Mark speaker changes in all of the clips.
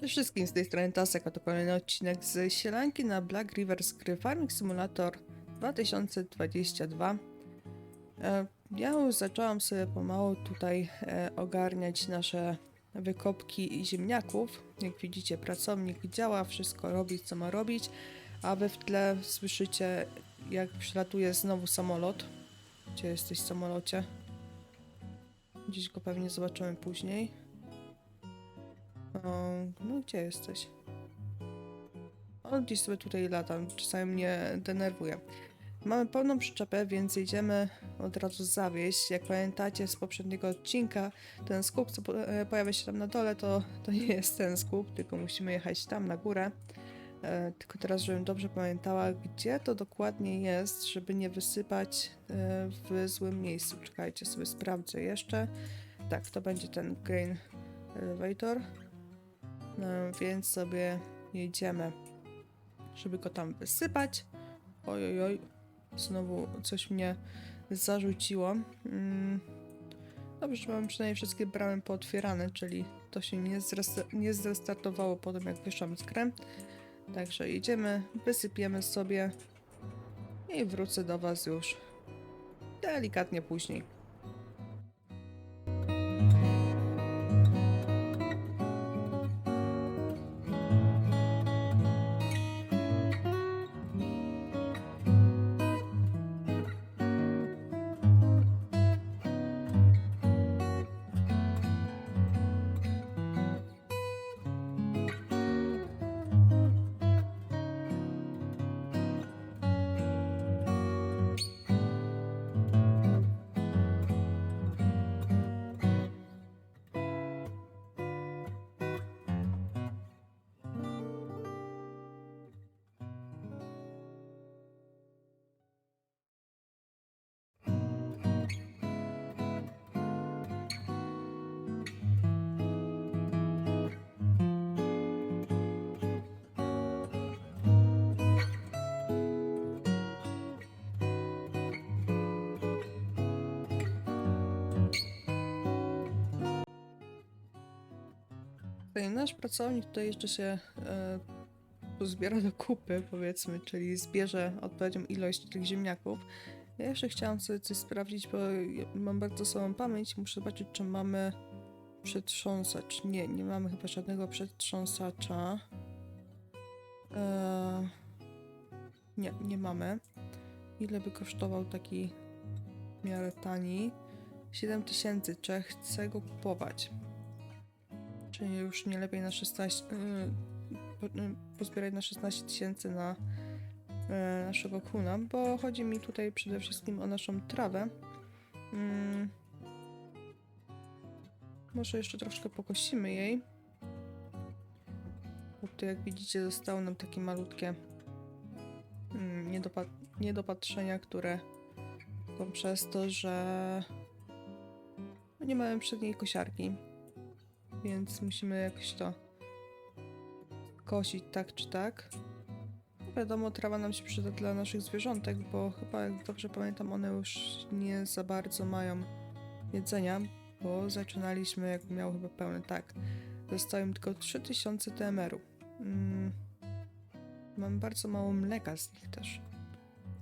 Speaker 1: Cześć wszystkim, z tej strony Tasek, a to kolejny odcinek z sielanki na Black River gry Farming Simulator 2022. E, Ja już zaczęłam sobie pomału tutaj e, ogarniać nasze wykopki ziemniaków. Jak widzicie, pracownik działa, wszystko robi, co ma robić, a wy w tle słyszycie, jak przylatuje znowu samolot. Gdzie jesteś, samolocie? Gdzieś go pewnie zobaczymy później. O, no gdzie jesteś? O, gdzieś sobie tutaj latam, czasami mnie denerwuje. Mamy pełną przyczepę, więc jedziemy od razu zawieźć. Jak pamiętacie z poprzedniego odcinka, ten skup, co e, pojawia się tam na dole, to, to nie jest ten skup, tylko musimy jechać tam na górę. E, tylko teraz, żebym dobrze pamiętała, gdzie to dokładnie jest, żeby nie wysypać e, w złym miejscu. Czekajcie, sobie sprawdzę jeszcze. Tak, to będzie ten grain elevator. No, więc sobie jedziemy, żeby go tam wysypać. Oj, oj. Znowu coś mnie zarzuciło. Mm. Dobrze, że mam przynajmniej wszystkie bramy pootwierane, czyli to się nie, zres- nie zrestartowało po tym, jak wyszłam z grę. Także jedziemy, wysypiemy sobie i wrócę do Was już delikatnie później. Nasz pracownik tutaj jeszcze się e, pozbiera do kupy, powiedzmy, czyli zbierze odpowiednią ilość tych ziemniaków. Ja jeszcze chciałam sobie coś sprawdzić, bo mam bardzo słabą pamięć. Muszę zobaczyć, czy mamy przetrząsacz. Nie, nie mamy chyba żadnego przetrząsacza. E, nie, nie mamy. Ile by kosztował taki w miarę tani? 7000, czy chcę go kupować? Czyli już nie lepiej na 16. Yy, po- yy, pozbierać na 16 tysięcy na yy, naszego kuna, bo chodzi mi tutaj przede wszystkim o naszą trawę. Mm. Może jeszcze troszkę pokosimy jej. Bo tu jak widzicie zostały nam takie malutkie mm, niedopa- niedopatrzenia, które są przez to, że no nie mamy przedniej kosiarki więc musimy jakoś to kosić tak czy tak. Wiadomo, trawa nam się przyda dla naszych zwierzątek, bo chyba, jak dobrze pamiętam, one już nie za bardzo mają jedzenia, bo zaczynaliśmy, jak miał chyba pełny, tak. Zostało im tylko 3000 TMR-u. Mm. Mam bardzo mało mleka z nich też.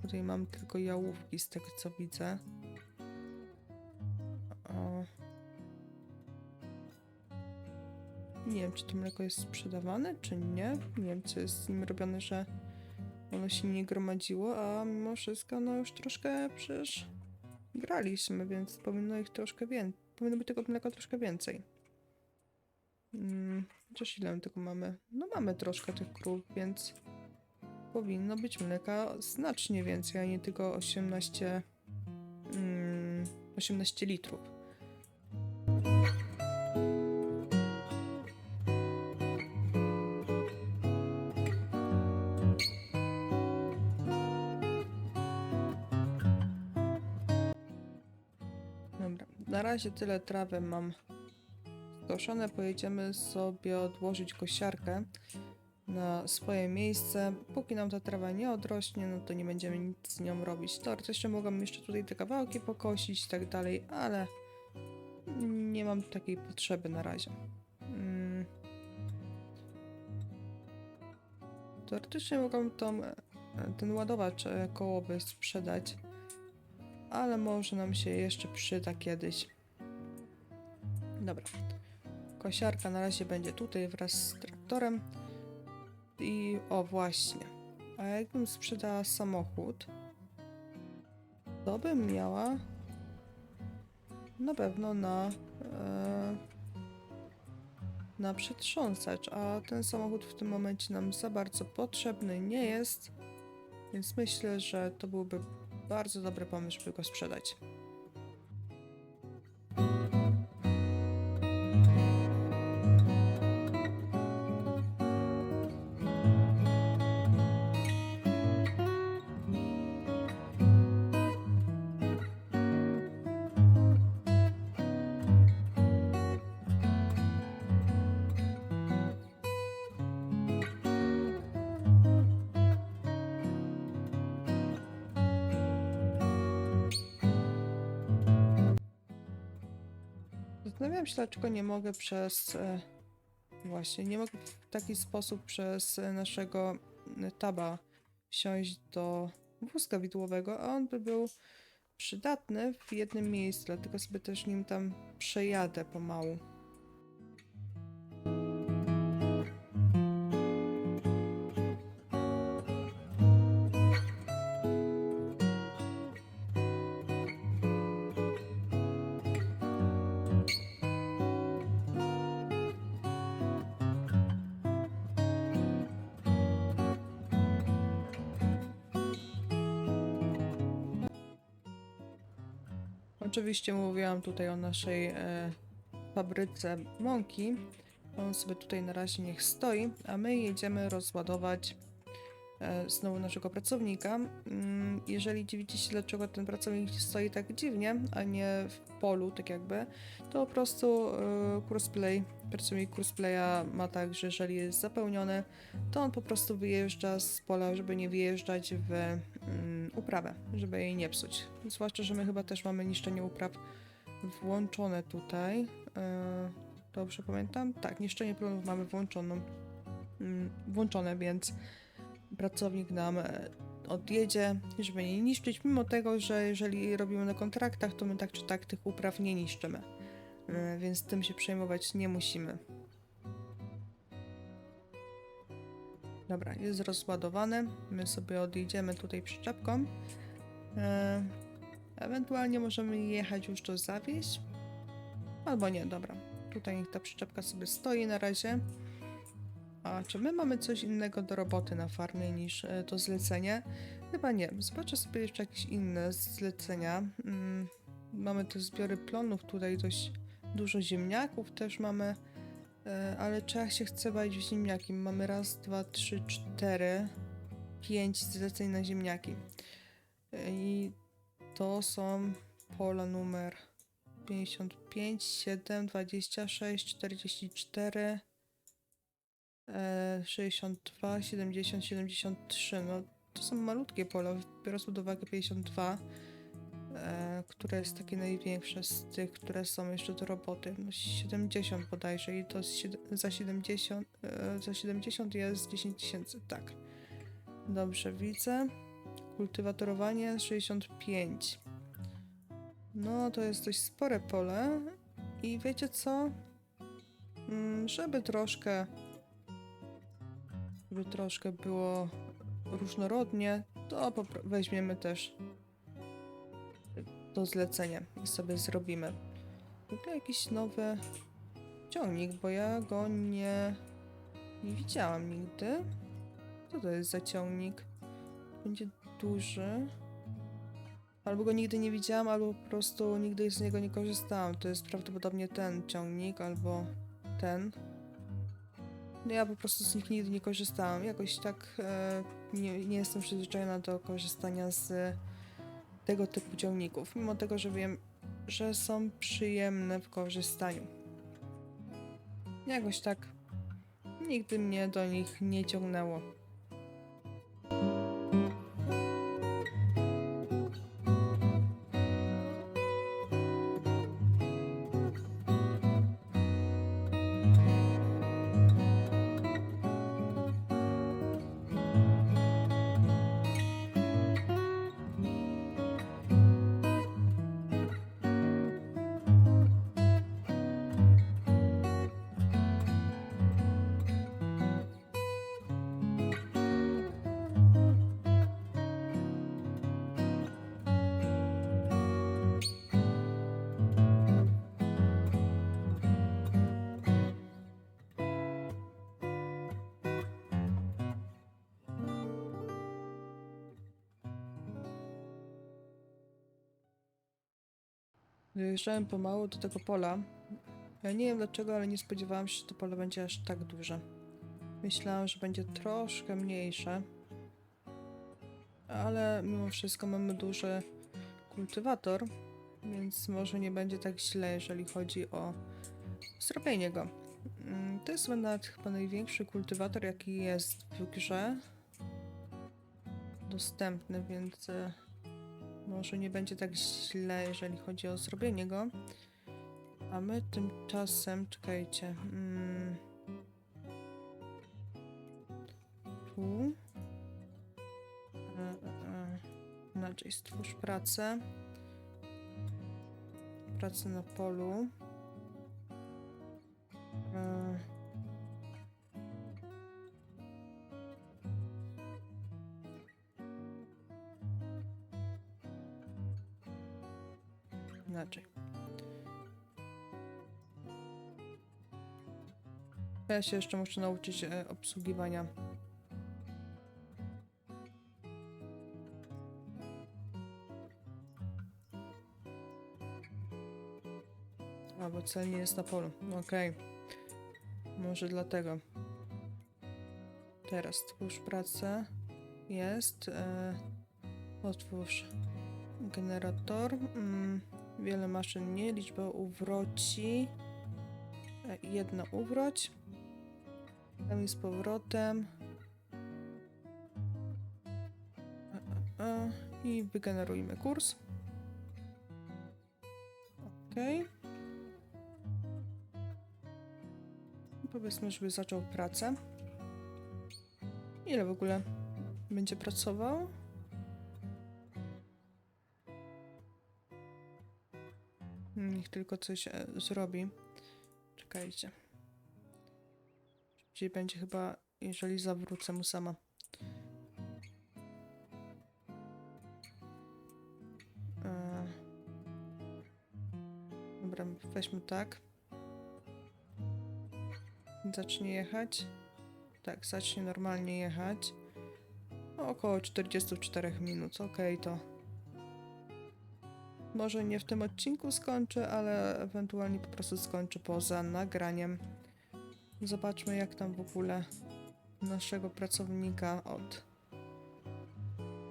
Speaker 1: Tutaj mam tylko jałówki z tego, co widzę. Nie wiem, czy to mleko jest sprzedawane, czy nie. Nie wiem, co jest z nim robione, że ono się nie gromadziło, a mimo wszystko, no już troszkę przecież graliśmy, więc powinno ich troszkę więcej. Powinno być tego mleka troszkę więcej. Mm, chociaż ile my tego mamy? No mamy troszkę tych krów, więc powinno być mleka znacznie więcej, a nie tylko 18, mm, 18 litrów. Razie tyle trawy mam skoszone. Pojedziemy sobie odłożyć kosiarkę na swoje miejsce. Póki nam ta trawa nie odrośnie, no to nie będziemy nic z nią robić. Teoretycznie mogłam jeszcze tutaj te kawałki pokosić i tak dalej, ale nie mam takiej potrzeby na razie. Mm. Teoretycznie mogłam tą, e, ten ładowacz e, kołowy sprzedać, ale może nam się jeszcze przyda kiedyś. Dobra. Kosiarka na razie będzie tutaj wraz z traktorem. I o właśnie. A jakbym sprzedała samochód, to bym miała na pewno na e, na przetrząsacz, a ten samochód w tym momencie nam za bardzo potrzebny nie jest, więc myślę, że to byłby bardzo dobry pomysł, żeby go sprzedać. Zastanawiam się, dlaczego nie mogę przez. E, właśnie, nie mogę w taki sposób przez e, naszego e, taba wsiąść do wózka widłowego, a on by był przydatny w jednym miejscu, dlatego sobie też nim tam przejadę pomału. Oczywiście mówiłam tutaj o naszej e, fabryce mąki. On sobie tutaj na razie niech stoi, a my jedziemy rozładować znowu naszego pracownika. Mm, jeżeli dziwicie się, dlaczego ten pracownik stoi tak dziwnie, a nie w polu, tak jakby, to po prostu e, Crossplay, pracownik Crossplaya ma tak, że jeżeli jest zapełniony, to on po prostu wyjeżdża z pola, żeby nie wyjeżdżać w mm, uprawę, żeby jej nie psuć. Zwłaszcza, że my chyba też mamy niszczenie upraw włączone tutaj. E, dobrze pamiętam? Tak, niszczenie plonów mamy włączoną, mm, włączone, więc pracownik nam e, odjedzie, żeby nie niszczyć, mimo tego, że jeżeli robimy na kontraktach, to my tak czy tak tych upraw nie niszczymy. E, Więc tym się przejmować nie musimy. Dobra, jest rozładowany. My sobie odjedziemy tutaj przyczepką. E, ewentualnie możemy jechać już to zawieźć. Albo nie, dobra. Tutaj niech ta przyczepka sobie stoi na razie. A czy my mamy coś innego do roboty na farmie niż e, to zlecenie? Chyba nie. Zobaczę sobie jeszcze jakieś inne zlecenia. Mm, mamy te zbiory plonów, tutaj dość dużo ziemniaków też mamy. E, ale ja się chcę bawić w ziemniaki? Mamy raz, dwa, trzy, cztery, pięć zleceń na ziemniaki. E, I to są pola numer 55, 7, 26, 44, e, 62, 70, 73. No to są malutkie pola, biorąc pod uwagę 52 e, które jest takie największe z tych, które są jeszcze do roboty. No 70 bodajże i to za 70, e, za 70 jest 10 tysięcy, tak. Dobrze, widzę. Kultywatorowanie 65. No, to jest dość spore pole. I wiecie co? Mm, żeby troszkę żeby troszkę było różnorodnie, to weźmiemy też to zlecenie i sobie zrobimy. Ogóle jakiś nowy ciągnik, bo ja go nie, nie widziałam nigdy. Co to jest za ciągnik? Będzie duży. Albo go nigdy nie widziałam, albo po prostu nigdy z niego nie korzystałam. To jest prawdopodobnie ten ciągnik, albo ten. No ja po prostu z nich nigdy nie korzystałam. Jakoś tak e, nie, nie jestem przyzwyczajona do korzystania z tego typu ciągników, mimo tego, że wiem, że są przyjemne w korzystaniu. Jakoś tak nigdy mnie do nich nie ciągnęło. Dojeżdżałem pomału do tego pola. Ja nie wiem dlaczego, ale nie spodziewałam się, że to pole będzie aż tak duże. Myślałam, że będzie troszkę mniejsze. Ale mimo wszystko mamy duży kultywator, więc może nie będzie tak źle, jeżeli chodzi o zrobienie go. Mm, To jest nawet chyba największy kultywator, jaki jest w grze dostępny, więc e, może nie będzie tak źle, jeżeli chodzi o zrobienie go. A my tymczasem, czekajcie. Mm, tu. E, e, e. Inaczej stwórz pracę. Pracę na polu. Ja się jeszcze muszę nauczyć e, obsługiwania. A, bo cel nie jest na polu. Okej. Może dlatego. Teraz twórz pracę. Jest. E, otwórz generator. Mm, wiele maszyn nie. Liczba uwroci. E, Jedna uwroć. Tam z powrotem. E, e, e. I wygenerujmy kurs. Okej. Powiedzmy, żeby zaczął pracę. Ile w ogóle będzie pracował? Niech tylko coś zrobi. Czekajcie. Szybciej będzie chyba, jeżeli zawrócę mu sama. E, Dobra, weźmy tak. Zacznie jechać. Tak, zacznie normalnie jechać. Około 44 minut. Okej, to. Może nie w tym odcinku skończę, ale ewentualnie po prostu skończę poza nagraniem. Zobaczmy, jak tam w ogóle naszego pracownika od,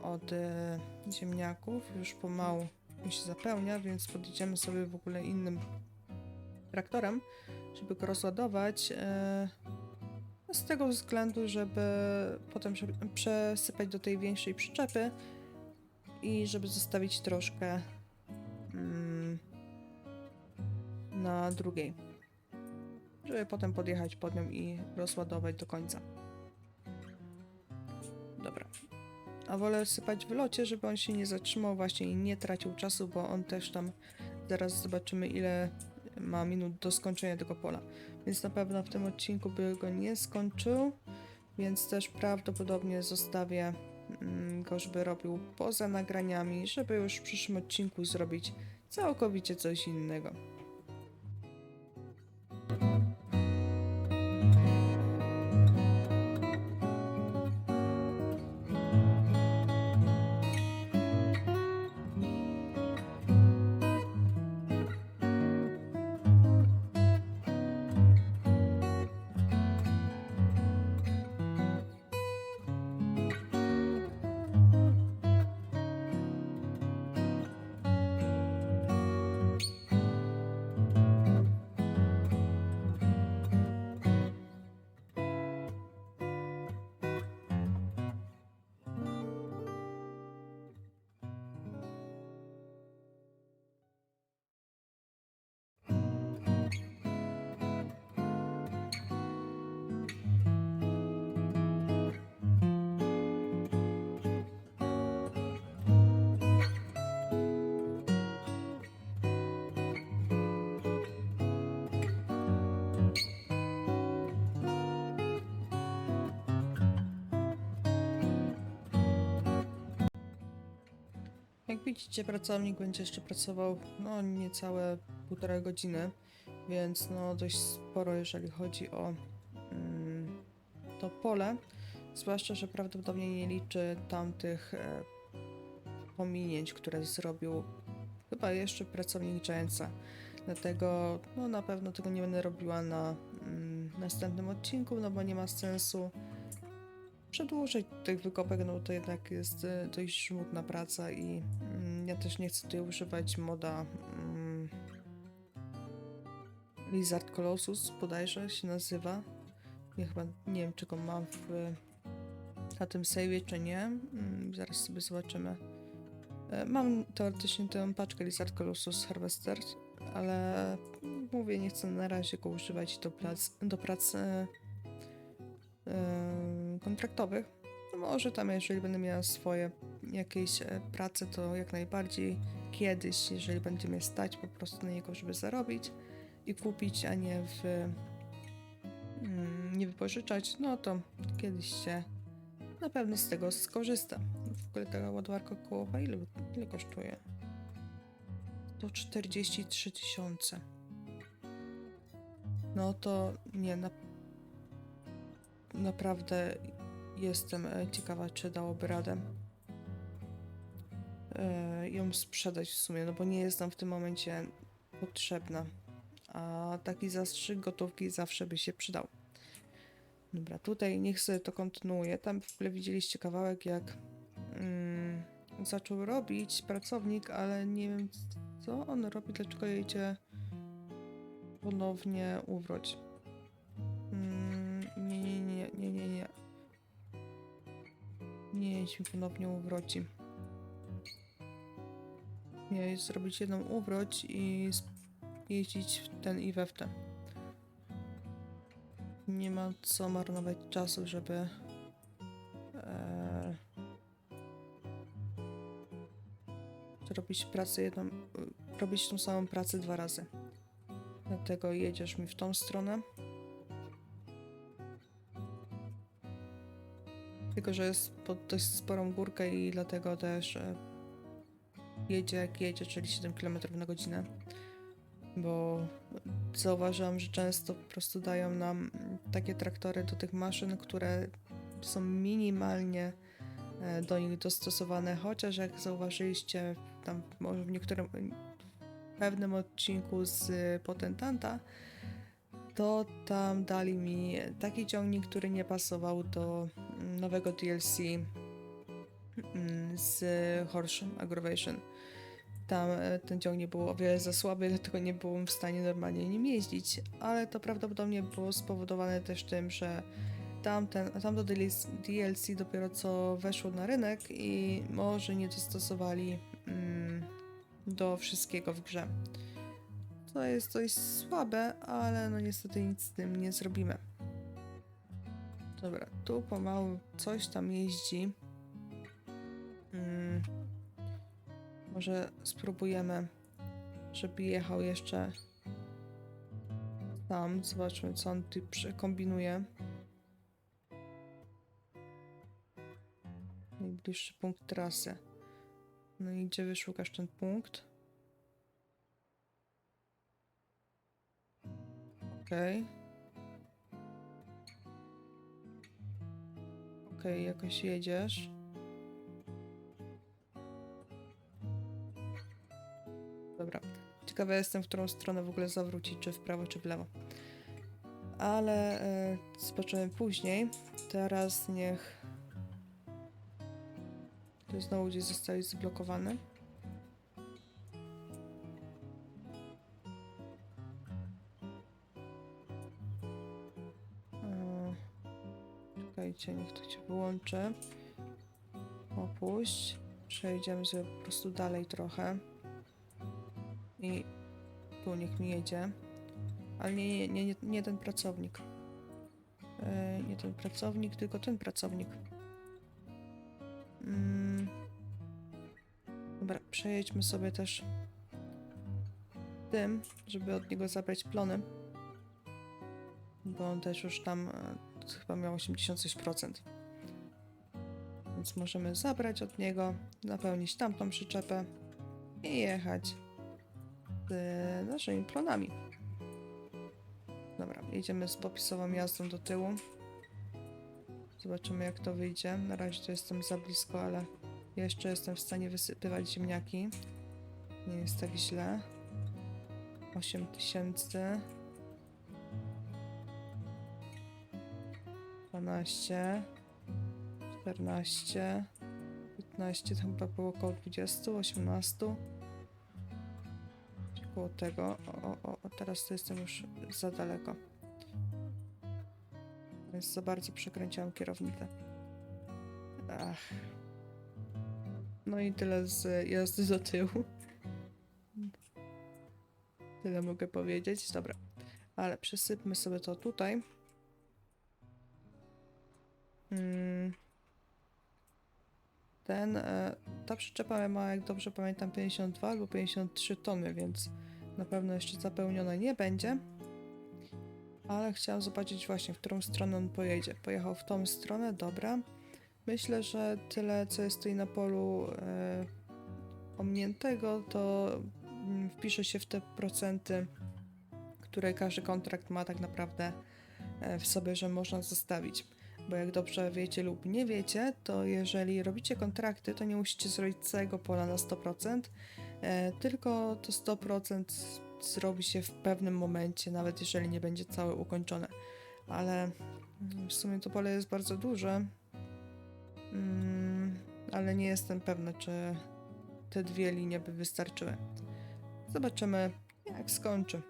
Speaker 1: od e, ziemniaków już pomału się zapełnia, więc podjedziemy sobie w ogóle innym traktorem, żeby go rozładować. E, z tego względu, żeby potem prze- przesypać do tej większej przyczepy i żeby zostawić troszkę mm, na drugiej. Żeby potem podjechać pod nią i rozładować do końca. Dobra. A wolę sypać w locie, żeby on się nie zatrzymał właśnie i nie tracił czasu, bo on też tam zaraz zobaczymy ile ma minut do skończenia tego pola. Więc na pewno w tym odcinku by go nie skończył, więc też prawdopodobnie zostawię mm, go, żeby robił poza nagraniami, żeby już w przyszłym odcinku zrobić całkowicie coś innego. Jak widzicie, pracownik będzie jeszcze pracował no niecałe półtorej godziny, więc no dość sporo, jeżeli chodzi o mm, to pole. Zwłaszcza, że prawdopodobnie nie liczy tamtych e, pominięć, które zrobił chyba chyba jeszcze pracownik Giantsa. Dlatego no, na pewno tego nie będę robiła na mm, następnym odcinku, no bo nie ma sensu przedłużyć tych wykopek, no to jednak jest e, dość żmudna praca i mm, ja też nie chcę tutaj używać moda mm, Lizard Colossus bodajże się nazywa. Ja chyba nie wiem, czy go mam w, na tym save'ie, czy nie. Mm, zaraz sobie zobaczymy. E, Mam teoretycznie tę paczkę Lizard Colossus Harvester, ale mówię, nie chcę na razie go używać do prac, do prac e, e, kontraktowych. No może tam, jeżeli będę miała swoje jakieś e, prace, to jak najbardziej kiedyś, jeżeli będzie mnie stać po prostu na niego, żeby zarobić i kupić, a nie w mm, nie wypożyczać, no to kiedyś się na pewno z tego skorzysta. W ogóle taka ładowarka kołowa ile, ile kosztuje? 143 tysiące. No to nie, na, naprawdę jestem e, ciekawa, czy dałoby radę e, ją sprzedać w sumie, no bo nie jest nam w tym momencie potrzebna. A taki zastrzyk gotówki zawsze by się przydał. Dobra, tutaj niech sobie to kontynuuje. Tam w ogóle widzieliście kawałek, jak mm, zaczął robić pracownik, ale nie wiem co on robi, dlaczego jedzie ponownie uwróć. Mi ponownie uwroci. Nie, zrobić jedną uwroć i jeździć w ten i we w ten. Nie ma co marnować czasu, żeby e, zrobić pracę jedną, robić tą samą pracę dwa razy. Dlatego jedziesz mi w tą stronę. Tylko, że jest pod dość sporą górkę i dlatego też e, jedzie jak jedzie, czyli 7 km na godzinę. Bo zauważyłam, że często po prostu dają nam takie traktory do tych maszyn, które są minimalnie e, do nich dostosowane, chociaż jak zauważyliście tam może w niektórym w pewnym odcinku z Potentanta, to tam dali mi taki ciągnik, który nie pasował do nowego DLC mm, z Horse Aggravation. Tam e, ten ciągnik był o wiele za słaby, dlatego nie byłem w stanie normalnie nim jeździć, ale to prawdopodobnie było spowodowane też tym, że tamten, tamto DLC dopiero co weszło na rynek i może nie dostosowali mm, do wszystkiego w grze. To jest dość słabe, ale no niestety nic z tym nie zrobimy. Dobra, tu pomału coś tam jeździ. Mm. Może spróbujemy, żeby jechał jeszcze tam. Zobaczmy, co on tu kombinuje. Najbliższy punkt trasy. No i gdzie wyszukasz ten punkt? Okej. Okej, jakoś jedziesz. Dobra. Ciekawa jestem, w którą stronę w ogóle zawrócić, czy w prawo, czy w lewo. Ale e, zobaczymy później. Teraz niech... To znowu gdzieś zostali. Czekajcie, niech to cię wyłączy. Opuść. Przejdziemy sobie po prostu dalej trochę. I tu niech mi jedzie. Ale nie, nie, nie, nie, ten pracownik. E, nie ten pracownik, tylko ten pracownik. Mm. Dobra, przejedźmy sobie też tym, żeby od niego zabrać plony. Bo on też już tam produkt chyba miał 86%. Więc możemy zabrać od niego, napełnić tamtą przyczepę i jechać z naszymi plonami. Dobra, jedziemy z popisową jazdą do tyłu. Zobaczymy jak to wyjdzie. Na razie to jestem za blisko, ale jeszcze jestem w stanie wysypywać ziemniaki. Nie jest tak źle. 8000 13, 14, 15, to chyba było około 20, 18. Koło tego. O, o, o, teraz to jestem już za daleko. Więc za bardzo przekręciłam kierownicę. Ach. No i tyle z jazdy do tyłu. Tyle mogę powiedzieć. Dobra. Ale przesypmy sobie to tutaj. Mm. Ten, e, ta przyczepa ma, jak dobrze pamiętam, 52 albo 53 tony, więc na pewno jeszcze zapełnione nie będzie. Ale chciałam zobaczyć właśnie, w którą stronę on pojedzie. Pojechał w tą stronę, dobra. Myślę, że tyle, co jest tutaj na polu e, omniętego, to mm, wpisze się w te procenty, które każdy kontrakt ma tak naprawdę e, w sobie, że można zostawić. Bo jak dobrze wiecie lub nie wiecie, to jeżeli robicie kontrakty, to nie musicie zrobić całego pola na 100%, e, tylko to 100% zrobi się w pewnym momencie, nawet jeżeli nie będzie całe ukończone. Ale mm, w sumie to pole jest bardzo duże, mm, ale nie jestem pewna, czy te dwie linie by wystarczyły. Zobaczymy, jak skończy.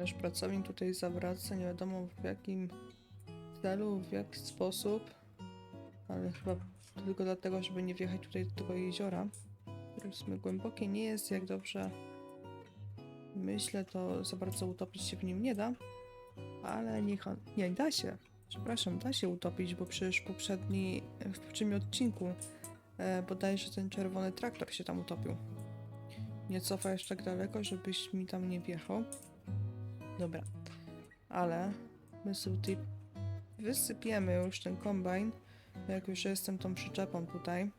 Speaker 1: Nasz pracownik tutaj zawraca, nie wiadomo w jakim celu, w jaki sposób, ale chyba tylko dlatego, żeby nie wjechać tutaj do tego jeziora, które w sumie głębokie nie jest, jak dobrze myślę, to za bardzo utopić się w nim nie da, ale niech on... nie, da się, przepraszam, da się utopić, bo przecież poprzedni, w poprzednim odcinku e, bodajże ten czerwony traktor się tam utopił. Nie cofaj jeszcze tak daleko, żebyś mi tam nie wjechał. Dobra, ale my sobie wysypiemy już ten kombajn, jak już jestem tą przyczepą tutaj.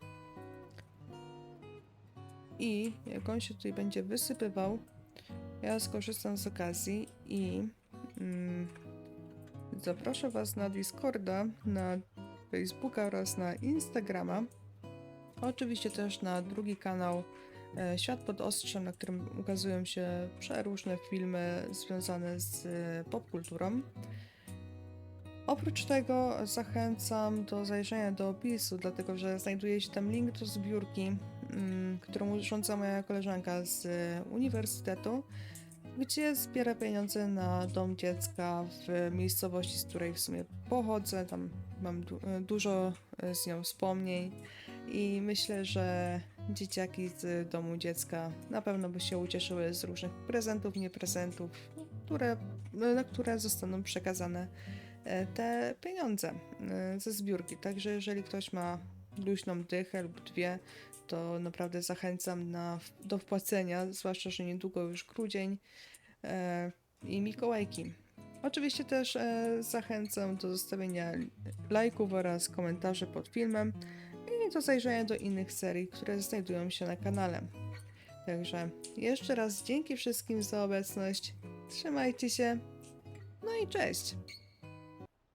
Speaker 1: I jak on się tutaj będzie wysypywał, ja skorzystam z okazji i mm, zaproszę Was na Discorda, na Facebooka oraz na Instagrama. Oczywiście też na drugi kanał Świat pod ostrzem, na którym ukazują się przeróżne filmy związane z e, popkulturą. Oprócz tego zachęcam do zajrzenia do opisu, dlatego że znajduje się tam link do zbiórki, mm, którą urządza moja koleżanka z e, uniwersytetu, gdzie zbiera pieniądze na dom dziecka w miejscowości, z której w sumie pochodzę. Tam mam du- e, dużo e, z nią wspomnień i myślę, że dzieciaki z domu dziecka na pewno by się ucieszyły z różnych prezentów, nie prezentów, które, na które zostaną przekazane e, te pieniądze e, ze zbiórki. Także jeżeli ktoś ma luźną dychę lub dwie, to naprawdę zachęcam na, do wpłacenia, zwłaszcza, że niedługo już grudzień e, i Mikołajki. Oczywiście też e, zachęcam do zostawienia lajków oraz komentarzy pod filmem do zajrzenia do innych serii, które znajdują się na kanale. Także jeszcze raz dzięki wszystkim za obecność. Trzymajcie się. No i cześć.